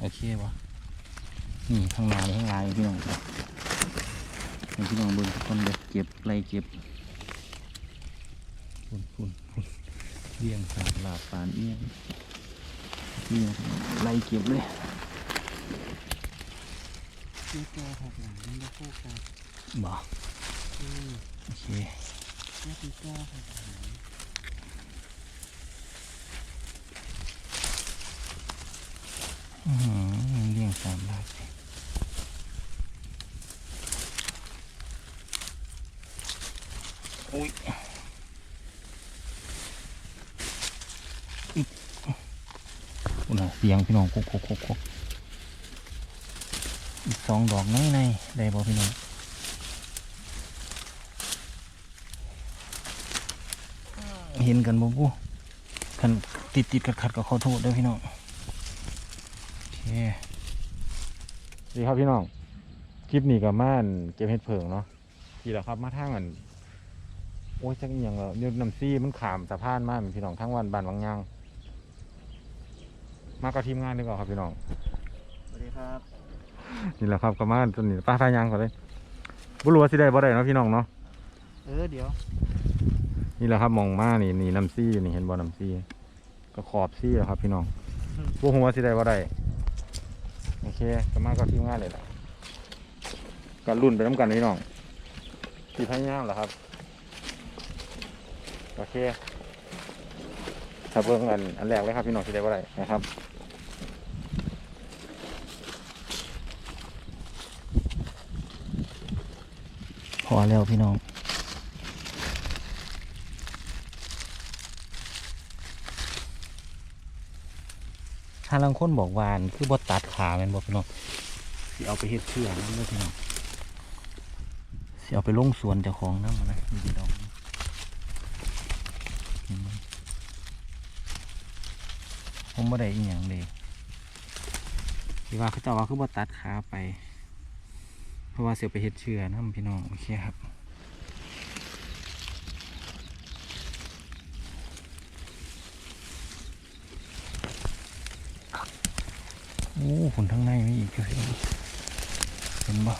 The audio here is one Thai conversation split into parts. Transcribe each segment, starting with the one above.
โอเควะนี่ข้างหน้านี่ข้างหน้านี่พี่น้องนี่พี่น้องเบิ่งทุกคนเลยเก็บไล่เก็บคุณคุณคุณเลี้ยงสาบลาบปานเอี้ยงนี่ไล่เก็บเลยนี่ตัวหกหลังนี่ไม่คู่กันบ่อืมโอเคนี่คือตัวหกหลัง อื้อหือ เลี้ยงสามลาบอุ้ยอุณหเสียงพี่น้องคุกคุกคุกคุกอีกสองดอกในในได้บ่พี่น้องเห็นกันบ่ปูกันติดติดขัดขัดก็ขอโทษด้วยพี่น้อง โอเคสวัสดีครับพี่น้อง คลิปนี้กับม่านเก็บเห็ดเผิงเนาะทีละครับมาทางอันโอ้ยจักอหย่างเราเนี่ยน้ำซี่มันขามสะพานมากพี่น้องทั้งวันบานวังยางมากับทีมงานดีกว่าครับพี่น้องสวัสดีครับนี่แหละครับกับม่านตัวนี้ป้าพายางก่อนเลยบุรุษสิได้บ่ได้เนาะพี่น้องเนาะเออเดี๋ยว นี่แหละครับมองมานี่นี่น้ำซี่นี่เห็นบ่น้ำซี่ก็ขอบซี่อะครับพี่น้องพวกหัวาสิได้บ่ได้ โอเคก็มากับทีมงานเลยละก็รุ่นไปน้ำกันพี่น้องที่พายางเหรอครับ โอเคถ้าเบิ่งอันอันแรกเลยครับพี่น้องที่ได้บ่ได้นะครับพอแล้วพี่น้อง ถ้าลังคนบอกวานคือบ่ตัดขาแมันบอกพี่น้องสิเอาไปเฮ็ดเชื่อนั่นเลยพี่น้องสิเอาไปลงสวนเจ้าของนั่นมานะนี่พี่น้องเห็นไมผมบ่ได้อีหยังเลยที่ว่าเขาจ้าว่าคือบ่ตัดขาไป เพราะว่าเสียไปเฮ็ดเชื่อนะพี่น้องโอเคครับ โอ้ผลทั้งในไม่อีกเลยเห็นบ่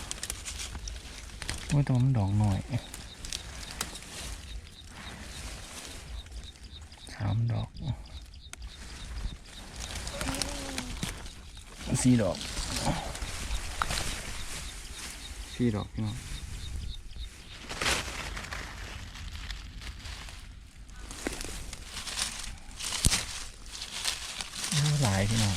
โอ้ยตัวมันดอกหน่อยสามดอกสี่ดอกสี่ดอกพี่น้องหลายพี่น้อง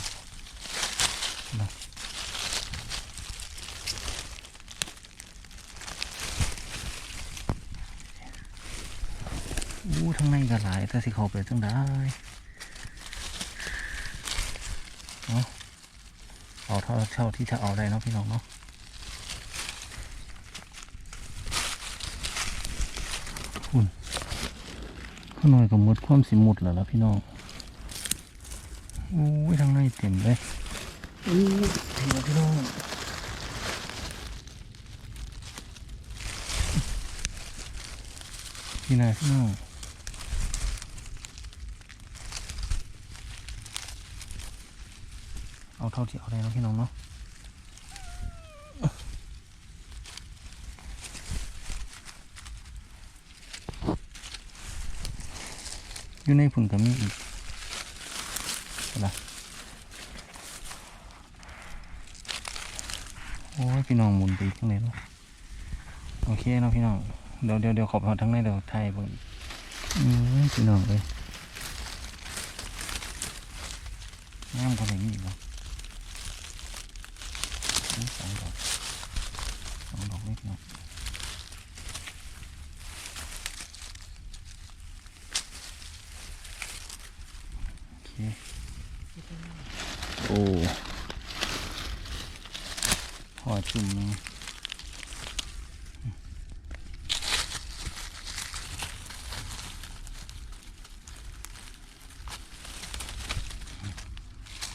อู้ทั้งใน ก็หลายถ้าสิเข้าไปจังได้เอาเอาเท่าเท่าที่จะเอาได้เนาะพี่น้องเนาะคุณข้างในก็หมดความสิหมดแล้วล่ะพี่น้องอู้ยทั้งในเต็มเลยอู้เต็มแล้วพี่น้องพี่นายพี่น้อง เอาเท่าที่เอาได้เนาะพี่น้องเนาะอยู่ในผุนก็มีอีกอะไรโอ้ยพี่น้องหมุนไปทั้งไหนเนาะโอเคเนาะพี่น้องเดี๋ยวเดี๋ยวเดี๋ยวขอบเอาทั้งในเดี๋ยวไทยบอืมพี่น้องเลยงามกว่านี้อีกเนาะ นี่สองดอกสองดอกเล็กน้อย โอเคโอ้พอจุ่มนึง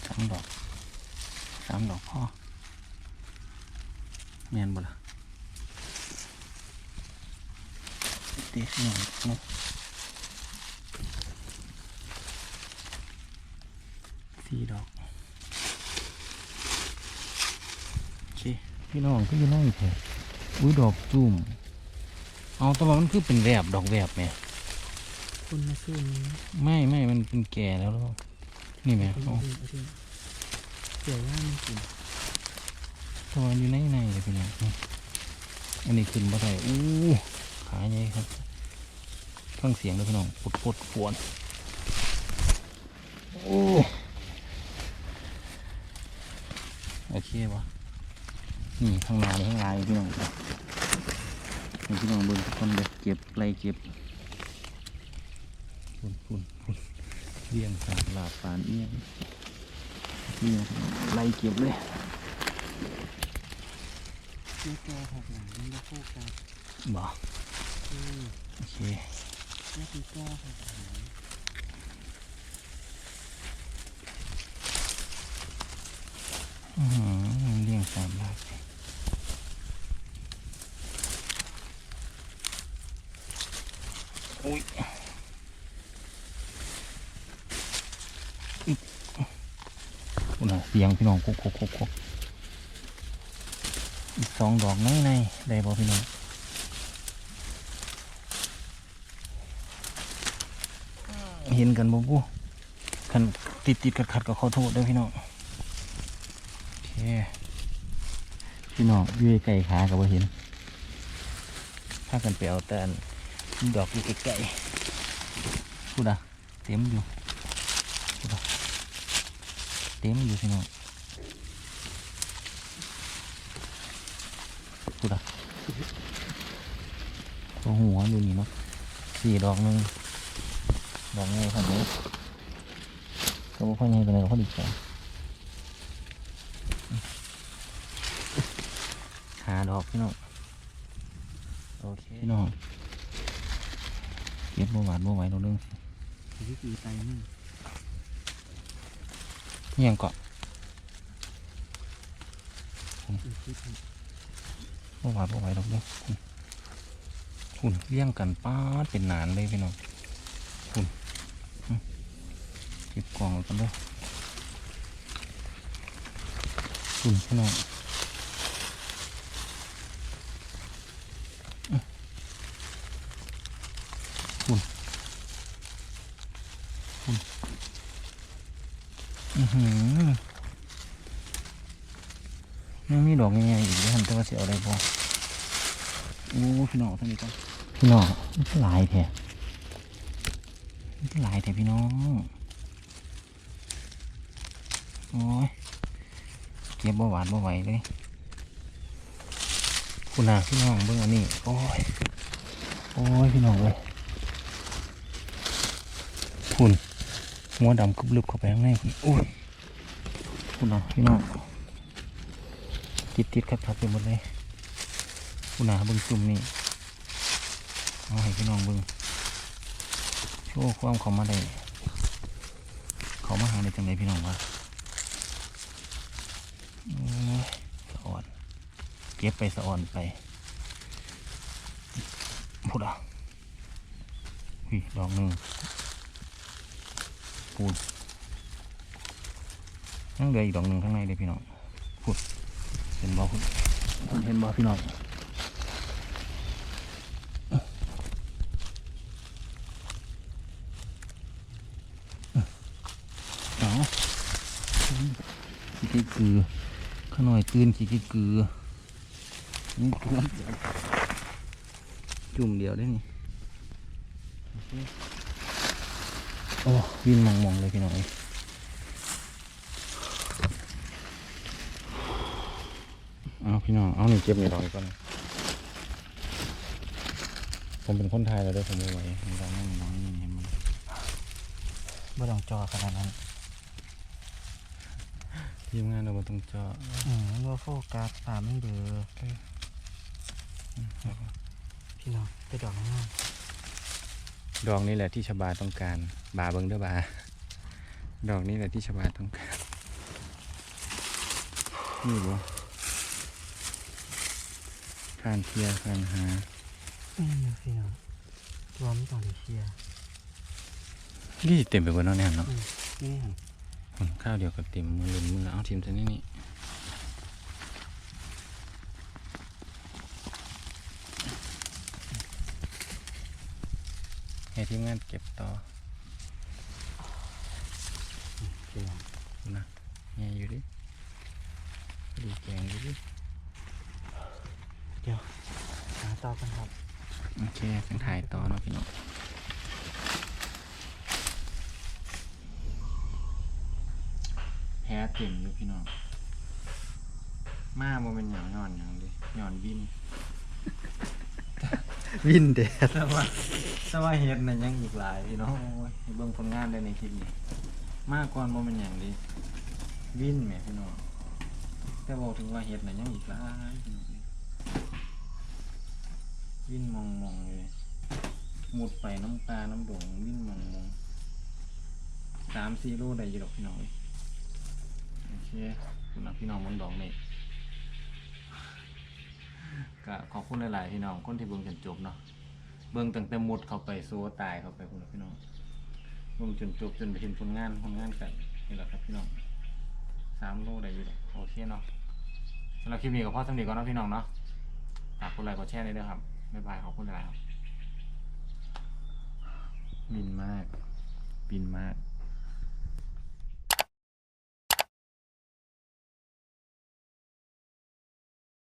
สามดอกสามดอกพ่อแมนบ่ล่ะ เด็กหน่อยเนาะสี่ดอกพี่น้องก็อยู่นั่งแท้อุ้ยดอกจุ่มเอาแต่ว่ามันคือเป็นแวบดอกแวบแหม่คุณมาสู้นี้ไม่ไม่มันเป็นแก่แล้วหรอนี่แหม่คุณเอาเอาดิเอาดิเกี่ยวย่างมันกินตัวมันอยู่ในในเลยพี่น้องนี่อันนี้ขึ้นมาได้อู้ขาใหญ่ครับ ฟังเสียงเลยพี่น้องปวดปวดปวดโอ้โอเควะนี่ข้างหน้านี่ข้างหน้านี่พี่น้องนี่พี่น้องเบิ่งทุกคนเลยเก็บไล่เก็บปุ่นปุ่นปุ่นเรียงสาดลาบปานเอียงนี่ไล่เก็บเลยเกี่ยวแก่หกหลังมันจะคู่กันบ่เออโอเค แยกตีแก้หกหลังอือหือเลี้ยงสามลากอุ้ยอิ๊ะอุ้ยเสียงพี่น้องกุกกุกกุกกุกอีกสองดอกในในได้บ่พี่น้อง เห็นกันบ่กูคันติดติดขัดขัดๆก็ขอโทษด้วยพี่น้องโอเคพี่น้องอยู่ไกลขากับว่าเห็น ถ้ากันไปเอาแต่ดอกอยู่ไกลๆพูดอะเต็มอยู่พูดอะเต็มอยู่พี่น้องพูดอะตัวหัวอยู่นี่เนาะสี่ดอกหนึง ดอกไงพันนี้ก็บ่ค่อยไงไปไหนก็พอดีใจหาดอกพี่น้องโอเคพี่น้องเก็บบัวหวานบัวไหวเราเรื่องวิธีไปนี่นี่ยังเกาะอีกทีหนึ่งบัวหวานบัวไหวเราเรื่องคุณเลี้ยงกันป้าดเป็นหนานเลยพี่น้องคุณอืมเก็บกล่องกันด้วยคุณพี่น้องอืมคุณคุณอือหือยังมีดอกใหญ่ๆอีกด้วยหันแต่ว่าเสียอะไรพอโอ้พี่น้องท่านนี้กันพี่น้องมันก็หลายแท้มันก็หลายแท้พี่น้อง อ้ยเก็บบ่หวานบ่ไหวเลยคุณน่ะพี่น้องเบิ่งอันนี้โอ้ยโอ้ยพี่น้องเลยคุณหัวดำกรุบลึบเข้าไปข้างในคุณโอ้ยคุณน่ะพี่น้องติดติดๆขัดๆไปหมดเลยคุณนาเบิ้องซุ่มนี่เอาให้พี่น้องเบิ้องโชว์ความเขามาได้เขามาหาในจังไรพี่น้องวะโอ้ยสะอ่อน เก็บไปสะออนไปพูดอะอุ้ยดอกหนึ่งพูดยังเลืออีกดอกหนึ่งข้างในเลยพี่น้องพูดเห็นบ่พูดเห็นบ่พี่น้องเอาขี้กี้กือข้าหน่อยตื่นขี้กี้กือ นี่จุ่มเดียวจุ่มเดียวได้นี่โอ้วิ่งมองมองๆเลยพี่น้องเอ้ยเอาพี่น้อง เอาหนึ่งเก็บหนึ่งดอกอีกก่อนนะผมเป็นคนไทยแล้วเด้วยผมไม่ไหวผมจะนั่งน้องนี่ให้มันบ่ต้องจอขนาดนั้นทีมงานเราบ่ต้องเจาะอืมมันว่าโฟกัสป่ามันเบลอ พี่น้องไปดอกงามดอกนี้แหละที่ชบาต้องการบาเบิงเด้อบา ดอกนี้แหละที่ชบาต้องการนี่บ่คานเทียคานหาอืมพี่น้องตัวมันต้องได้เคลียร์นี่เต็มไปหมดแล้วเนี่ยเนาะนี่หันอืมข้าวเดียวกับเต็มมือลุนมือเอาทีมตัวนี้นี่ ให้ทีมงานเก็บต่อพี่น้องนะแง่อยู่ดิดูแกงอยู่ดิ เดี๋ยวหาต่อกันครับ โอเคเป็นถ่ายต่อเนาะพี่น้องแพ้เต็มอยู่พี่น้อง มาบ่เป็นหยังย้อนหยังดิย้อนบิน วินเดดแต่ว่าแต่ว่าเฮ็ดน่ะยังอีกหลายพี่น้องโอ้ยให้เบิ่งผลงานได้ในคลิปนี้มาก่อนบ่เป็นหยังดิวินแหมพี่น้องแต่บอกถึงว่าเฮ็ดน่ะยังอีกหลายพี่น้องวินมองมองเลยหมุดไปน้ำปลาน้ำดงวินมองมองสามสี่โลได้อยู่ดอกพี่น้องเอ้ยโอเคคุณนักพี่น้องบนดอกนี่ ก็ขอบคุณหลายๆพี่น้องคนที่เบิ่งจนจบเนาะเบิ่งตั้งแต่หมดเข้าไปโซตายเข้าไปคุณพี่น้องเบิ่งจนจบจนไปเห็นผลงานผลงานกันนี่แหละครับพี่น้องสามโลได้อยู่ดอกโอเคเนาะสำหรับคลิปนี้ก็พอสำเร็จก่อนนะพี่น้องเนาะฝากกดไลค์กดแชร์เลยด้วยครับบ๊ายบายขอบคุณหลายๆครับบินมากบินมาก